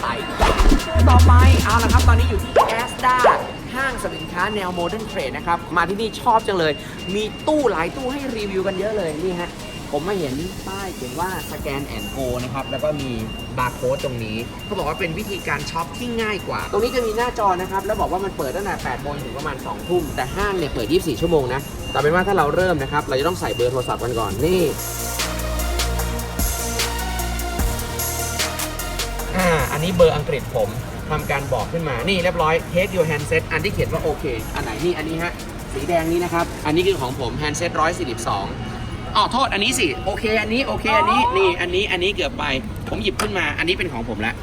หลายอย่างต่อไปเอาละครับตอนนี้อยู่ที่แอสดาห้างสรรพสินค้าแนวโมเดิร์นเทรดนะครับ มาที่นี่ชอบจังเลย มีตู้หลายตู้ให้รีวิวกันเยอะเลยนี่ฮะผมมาเห็นป้ายเขียนว่าสแกนแอนโกนะครับ แล้วก็มีบาร์โค้ดตรงนี้เขาบอกว่าเป็นวิธีการช็อปที่ง่ายกว่า ตรงนี้จะมีหน้าจอนะครับ แล้วบอกว่ามันเปิดตั้งแต่8โมงถึงประมาณ2ทุ่มแต่ห้างเนี่ยเปิด 24 ชั่วโมงนะแต่เป็นว่าถ้าเราเริ่มนะครับ เราจะต้องใส่เบอร์โทรศัพท์กันก่อนนี่ อ่าอันนี้เบอร์อังกฤษผมทำการบอกขึ้นมา นี่เรียบร้อย take your handset อันที่เขียนว่าโอเค อันไหนนี่ อันนี้ฮะ สีแดงนี้นะครับ อันนี้คือของผม handset 142อ๋อโทษ อันนี้สิ โอเค อันนี้ โอเค อันนี้ นี่ อันนี้ อันนี้เกือบไป ผมหยิบขึ้นมา อันนี้เป็นของผมละ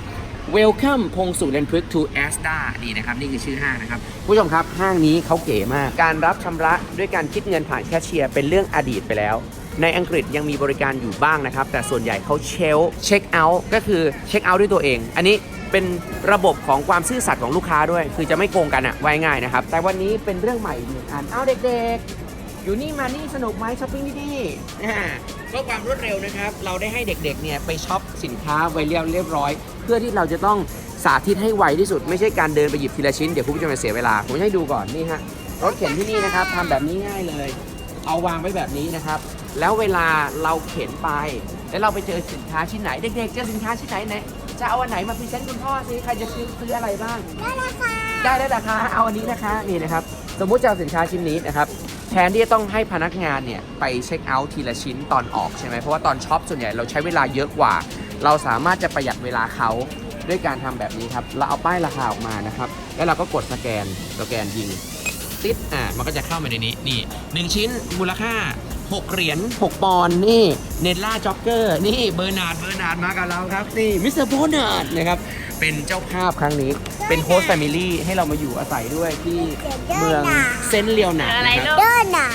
Welcome พงสุเรนพฤกษ์ to Asda นี่นะครับ นี่คือชื่อห้างนะครับ ผู้ชมครับ ห้างนี้เขาเก๋มาก การรับชำระด้วยการคิดเงินผ่านแคชเชียร์เป็นเรื่องอดีตไปแล้ว ในอังกฤษยังมีบริการอยู่บ้างนะครับ แต่ส่วนใหญ่เขาเชลเช็คเอาท์ก็คือเช็คเอาท์ด้วยตัวเอง อันนี้เป็นระบบของความซื่อสัตย์ของลูกค้าด้วย คือจะไม่โกงกันอะไว้ง่ายนะครับ แต่วันนี้เป็นเรื่องใหม่อีกหนึ่งอันเอาเด็กๆ อยู่นี่มานี่สนุกไหมช้อปปิ้งที่นี่อ่าเพื่อความรวดเร็วนะครับ เราได้ให้เด็กๆเนี่ยไปช็อปสินค้าไวเรียบเรียบร้อย เพื่อที่เราจะต้องสาธิตให้ไวที่สุด ไม่ใช่การเดินไปหยิบทีละชิ้นเดี๋ยวคุณผู้ชมจะเสียเวลาผมให้ดูก่อนนี่ฮะรถเข็นที่นี่นะครับทำแบบนี้ง่ายเลย เอาวางไว้แบบนี้นะครับ แล้วเวลาเราเข็นไป แล้วเราไปเจอสินค้าชิ้นไหน เด็กๆเจอสินค้าชิ้นไหนไหนจะเอาอันไหนมาพรีเซนต์คุณพ่อสิใครจะซื้อซื้ออะไรบ้าง ได้ราคาได้ได้ราคาเอาอันนี้นะคะนี่นะครับ สมมุติจะเอาสินค้าชิ้นนี้นะครับแทนที่จะต้องให้พนักงานเนี่ยไปเช็คเอาท์ทีละชิ้นตอนออกใช่ไหมเพราะว่าตอนช็อปส่วนใหญ่เราใช้เวลาเยอะกว่า เราสามารถจะประหยัดเวลาเขาด้วยการทำแบบนี้ครับเราเอาป้ายราคาออกมานะครับ แล้วเราก็กดสแกนสแกนยิง ติดอ่ามันก็จะเข้ามาในนี้นี่หนึ่งชิ้นมูลค่า 6 เหรียญ6ปอนด์นี่เนลล่าจ็อกเกอร์นี่เบอร์นาร์ดเบอร์นาร์ดมากับเราครับนี่มิสเตอร์โบนาร์ดนะครับเป็นเจ้าภาพครั้งนี้ เป็นโฮสต์แฟมิลี่ให้เรามาอยู่อาศัยด้วยที่เมืองเซนต์เลียวนาร์ดนะครับเดินหน่ะ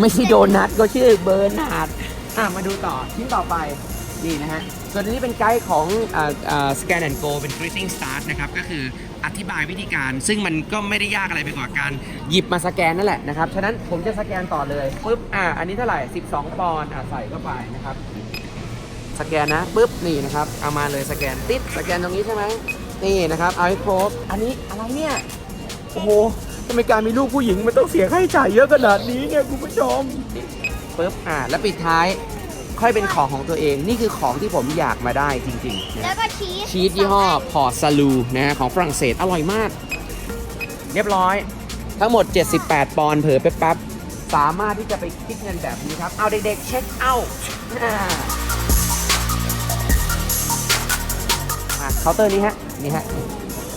ไม่ใช่โดนัทก็ชื่อเบอร์นาร์ดอะมาดูต่อชิ้นต่อไปนี่นะฮะส่วนอันนี้เป็นไกด์ของสแกนแอนด์โกเป็น greeting start นะครับ ก็คือ อธิบายวิธีการ ซึ่งมันก็ไม่ได้ยากอะไรไปกว่าการหยิบมาสแกนนั่นแหละนะครับ ฉะนั้นผมจะสแกนต่อเลยปุ๊บอะอันนี้เท่าไหร่ 12 ปอนด์อะใส่เข้าไปนะครับ สแกนนะปุ๊บนี่นะครับ เอามาเลยสแกนติดสแกนตรงนี้ใช่ไหมนี่นะครับเอาให้ครบอันนี้อะไรเนี่ยโอ้โหทำไมการมีลูกผู้หญิงมันต้องเสียค่าใช้จ่ายเยอะขนาดนี้เนี่ยคุณผู้ชมปุ๊บอ่าแล้วปิดท้าย ค่อยเป็นของของตัวเอง นี่คือของที่ผมอยากมาได้จริงๆนะแล้วก็ชีสชีสยี่ห้อพอร์ซาลูนะฮะของฝรั่งเศสอร่อยมาก เรียบร้อย ทั้งหมด 78 ปอนด์เผลอแป๊บๆสามารถที่จะไปคิดเงินแบบนี้ครับ เอาเด็กๆเช็คเอาท์อ่าอะเคาน์เตอร์นี้ฮะนี่ฮะ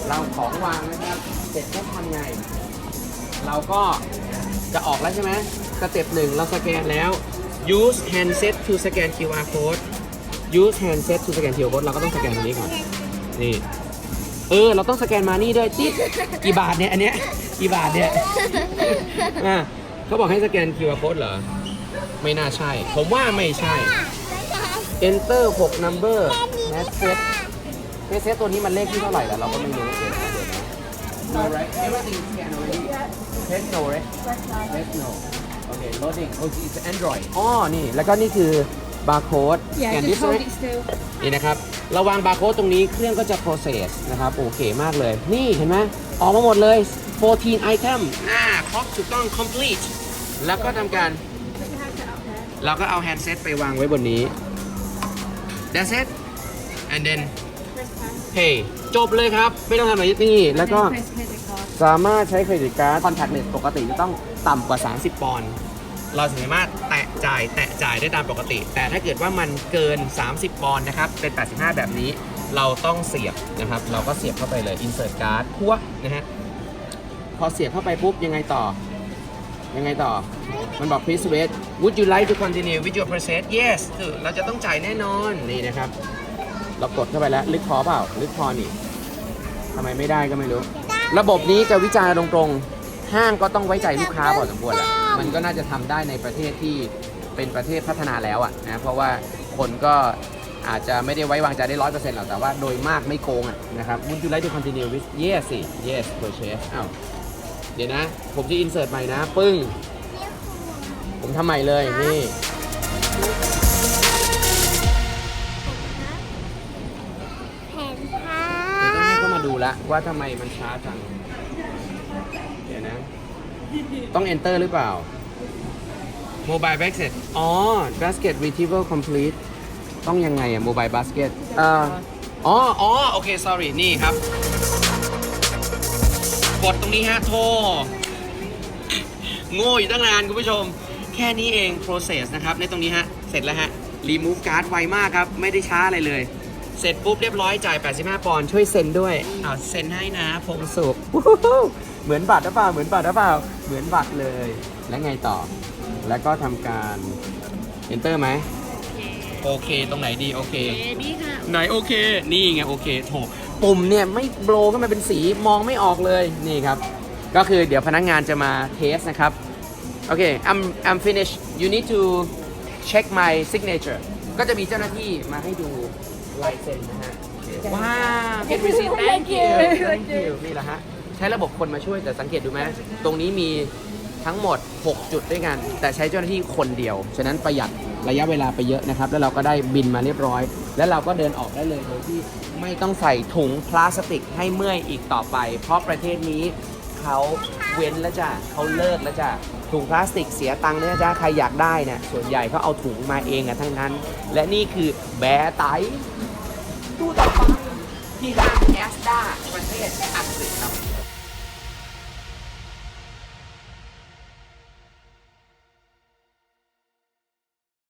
เราของวางนะครับ เสร็จปุ๊บทำไง เราก็จะออกแล้วใช่ไหมสเต็ปหนึ่งเราสแกนแล้ว use handset to scan QR code use handset to scan QR code เราก็ต้องสแกนตรงนี้ก่อน นี่ เออ เราต้องสแกนมานี่ด้วยจิ๊ดกี่บาทเนี่ย อันเนี้ย กี่บาทเนี่ย อะเขาบอกให้สแกน QR code เหรอ ไม่น่าใช่ ผมว่าไม่ใช่ enter 6 number handset handset ตัวนี้มันเลขที่เท่าไหร่แล้วเราก็ไม่รู้เดี๋ยวนะเดี๋ยวนะ no right everything is scanned already test no right test no okay loading oh it's Android อ๋อ นี่ แล้วก็นี่คือบาร์โค้ด Yeah, scan just this hold right it still. นี่นะครับเราวางบาร์โค้ดตรงนี้เครื่องก็จะ process นะครับ โอเคมากเลย นี่เห็นไหมออกมาหมดเลย 14 item อ่าครบถูกต้อง complete แล้วก็ทำการเราก็เอา handset ไปวางไว้บนนี้ that's it and then pay จบเลยครับ ไม่ต้องทำอะไรนี่ แล้วก็ Press credit card. สามารถใช้เครดิตการ์ด contactless ปกติจะต้อง ต่ำกว่า 30 ปอนด์เราสามารถแตะจ่ายแตะจ่ายได้ตามปกติ แต่ถ้าเกิดว่ามันเกิน 30 ปอนด์นะครับเป็น 85 แบบนี้ เราต้องเสียบนะครับ เราก็เสียบเข้าไปเลย insert card พัวนะฮะพอเสียบเข้าไปปุ๊บยังไงต่อ ยังไงต่อ มันบอก please wait would you like to continue with your process yes คือเราจะต้องจ่ายแน่นอนนี่นะครับ เรากดเข้าไปแล้วลึกพอเปล่าลึกพอนี่ทำไมไม่ได้ก็ไม่รู้ ระบบนี้จะวิจารณ์ตรงๆ ห้างก็ต้องไว้ใจลูกค้าพอสมควรแหละมันก็น่าจะทำได้ในประเทศที่เป็นประเทศพัฒนาแล้วอะนะเพราะว่าคนก็อาจจะไม่ได้ไว้วางใจได้ร้อยเปอร์เซ็นต์หรอกแต่ว่าโดยมากไม่โกงอะนะครับ Would you like to continue with yes สิ yes purchase อ้าวเดี๋ยวนะ ผมจะ insert ใหม่นะ ปึ้ง ผมทำใหม่เลยนี่แผ่นผ้าแล้วว่าทำไมมันช้าจังเดี๋ ยวนะ ต้อง enter หรือเปล่า mobile basket อ๋อ basket retrieval complete ต้องยังไงอะ mobile basket เอ่ออ๋ออ๋อโอเค sorry นี่ครับ กดตรงนี้ฮะ โทร โง่อยู่ตั้งนานคุณผู้ชม แค่นี้เอง process นะครับ ในตรงนี้ฮะ เสร็จแล้วฮะ remove card ไวมากครับ ไม่ได้ช้าอะไรเลย เสร็จปุ๊บเรียบร้อยจ่าย 85 ปอนด์ช่วยเซ็นด้วยอ้าวเซ็นให้นะพงสุขวู้ฮู้ เหมือนบัตรหรือเปล่าเหมือนบัตรหรือเปล่าเหมือนบัตรเลย แล้วไงต่อ แล้วก็ทำการ enter ไหมโอเค ตรงไหนดีโอเค เอนี่ค่ะ ไหนโอเค นี่ไงโอเคโถปุ่มเนี่ยไม่โบลขึ้นมาเป็นสีมองไม่ออกเลยนี่ครับ ก็คือเดี๋ยวพนักงานจะมาเทสนะครับ โอเค I'm I'm finished you need to check my signature ก็จะมีเจ้าหน้าที่มาให้ดูลายเซ็นนะฮะว้าว get receipt thank you thank you นี่แหละฮะใช้ระบบคนมาช่วยแต่สังเกตดูไหมตรงนี้มีทั้งหมด 6 จุดด้วยกัน แต่ใช้เจ้าหน้าที่คนเดียว ฉะนั้นประหยัดระยะเวลาไปเยอะนะครับ แล้วเราก็ได้บินมาเรียบร้อย แล้วเราก็เดินออกได้เลยโดยที่ไม่ต้องใส่ถุงพลาสติกให้เมื่อยอีกต่อไป เพราะประเทศนี้เขาเว้นแล้วจ้ะเขาเลิกแล้วจ้ะถุงพลาสติกเสียตังค์เนี่ยจ้ะใครอยากได้เนี่ยส่วนใหญ่เขาเอาถุงมาเองอะทั้งนั้น และนี่คือแบร์ไตตู้ต่อไปที่ห้างแอสดาประเทศอังกฤษครับ